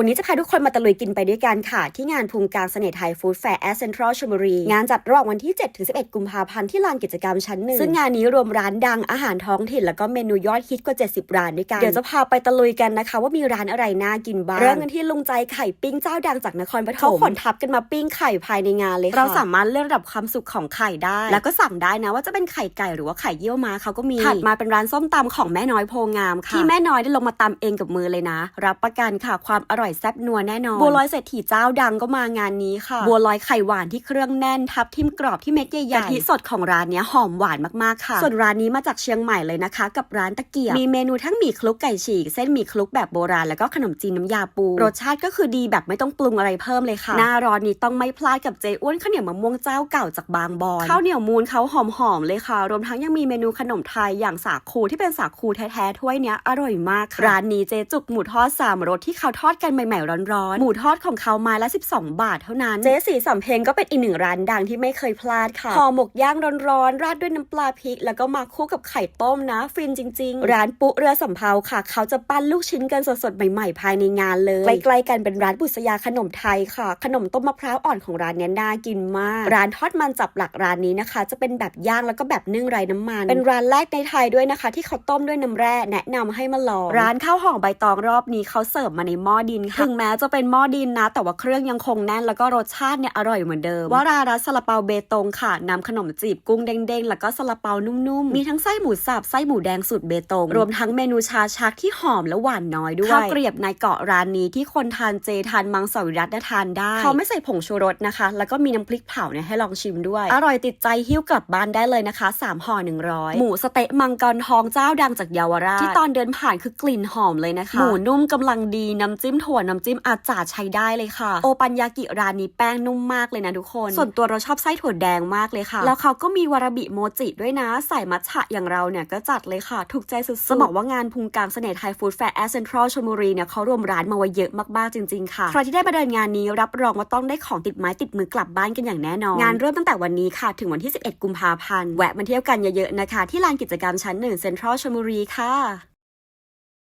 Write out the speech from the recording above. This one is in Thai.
วันนี้จะพาทุกคนมาตะลุยกินไปด้วยกันค่ะ ที่งานพุงกลางเสน่ห์ไทยฟู้ดแฟร์แอสเซนทรัลชลบุรี งานจัดระหว่างวันที่7-11 กุมภาพันธ์ที่ลานกิจกรรมชั้นหนึ่งซึ่งงานนี้รวมร้านดังอาหารท้องถิ่น แล้วก็เมนูยอดฮิตกว่า 70 ร้านด้วยกัน เดี๋ยวจะพาไปตะลุยกันนะคะ ว่ามีร้านอะไรน่ากินบ้างเริ่มกันที่ลุงใจไข่ปิ้งเจ้าดังจากนครปฐมเขาขนทับกันมาปิ้งไข่ภายในงานเลยค่ะเราสามารถเลือกระดับความสุกของไข่ได้ แล้วก็สั่งได้นะว่าจะเป็นไข่ไก่หรือว่าไข่เยี่ยวม้าเขาก็มีถัดมาเป็นร้านส้มตำของแม่น้อยโพงามค่ะที่แม่น้อยได้ลงมาตำเองกับมือเลยนะ รับประกันค่ะความอร่อยแซ่บนัวแน่นอน บัวลอยเศรษฐีเจ้าดังก็มางานนี้ค่ะ บัวลอยไข่หวานที่เครื่องแน่นทับทิมกรอบที่เม็ดใหญ่ๆกะทิสดของร้านเนี้ยหอมหวานมากๆค่ะ ส่วนร้านนี้มาจากเชียงใหม่เลยนะคะ กับร้านตะเกียบ มีเมนูทั้งหมี่คลุกไก่ฉีก เส้นหมี่คลุกแบบโบราณแล้วก็ขนมจีนน้ำยาปู รสชาติก็คือดีแบบไม่ต้องปรุงอะไรเพิ่มเลยค่ะ หน้าร้อนนี้ต้องไม่พลาดกับเจอ้วนข้าวเหนียวมะม่วงเจ้าเก่าจากบางบอนข้าวเหนียวมูนเขาหอมๆเลยค่ะ รวมทั้งยังมีเมนูขนมไทยอย่างสาคูที่เป็นสาคูแท้ๆถ้วยเนี้ยอร่อยมากค่ะร้านนี้เจจุกหมูทอดสามรสที่เขาทอดกันใหม่ๆร้อนๆ หมูทอดของเขาไม้ละ 12 บาทเท่านั้น เจ๊สีสำเพ็งก็เป็นอีกหนึ่งร้านดังที่ไม่เคยพลาดค่ะห่อหมกย่างร้อนๆ ราดด้วยน้ำปลาพริก แล้วก็มาคู่กับไข่ต้มนะ ฟินจริง ๆ ร้านปุ๊เรือสำเภาค่ะ เขาจะปั้นลูกชิ้นกันสดๆใหม่ๆ ภายในงานเลยใกล้ๆกันเป็นร้านบุษยาขนมไทยค่ะ ขนมต้มมะพร้าวอ่อนของร้านเนี้ยน่ากินมาก ร้านทอดมันจับหลักร้านนี้นะคะ จะเป็นแบบย่างแล้วก็แบบนึ่งไร้น้ำมัน เป็นร้านแรกในไทยด้วยนะคะ ที่เขาต้มด้วยน้ำแร่แนะนำให้มาลองร้านข้าวห่อใบตองรอบนี้เขาเสิร์ฟมาในหม้อดินค่ะถึงแม้จะเป็นหม้อดินนะ แต่ว่าเครื่องยังคงแน่นแล้วก็รสชาติเนี่ยอร่อยเหมือนเดิมวรารัสซาลาเปาเบตงค่ะนำขนมจีบกุ้งเด้งๆ แล้วก็ซาลาเปานุ่มๆ มีทั้งไส้หมูสับไส้หมูแดงสูตรเบตง รวมทั้งเมนูชาชักที่หอมและหวานน้อยด้วยข้าวเกรียบในเกาะร้านนี้ที่คนทานเจทานมังสวิรัตได้ทานได้ เขาไม่ใส่ผงชูรสนะคะ แล้วก็มีน้ำพริกเผาเนี่ยให้ลองชิมด้วย อร่อยติดใจหิ้วกลับบ้านได้เลยนะคะสามห่อ100 หมูสะเต๊ะมังกรทองเจ้าดังจากเยาวราชที่ตอนเดินผ่านคือกลิ่นหอมเลยนะคะหมูนุ่มกำลังดีน้ำจิ้มถั่วน้ำจิ้มอาจาดใช้ได้เลยค่ะ โอปันยากิร้านนี้แป้งนุ่มมากเลยนะทุกคน ส่วนตัวเราชอบไส้ถั่วแดงมากเลยค่ะ แล้วเขาก็มีวาราบิโมจิด้วยนะ ใส่มัทฉะอย่างเราเนี่ยก็จัดเลยค่ะ ถูกใจสุดๆจะบอกว่างานพุงกลางเสน่ห์ไทยฟู้ดแฟร์แอสเซนทรัลชลบุรีเนี่ยเขารวมร้านมาไว้เยอะมากๆจริงๆค่ะ ใครที่ได้มาเดินงานนี้รับรองว่าต้องได้ของติดไม้ติดมือกลับบ้านกันอย่างแน่นอน งานเริ่มตั้งแต่วันนี้ค่ะถึงวันที่ 11 กุมภาพันธ์ แวะมาเที่ยวกันเยอะๆนะคะ ที่ลานกิจกรรมชั้นหนึ่งเซ็นทรัลชลบุรีค่ะ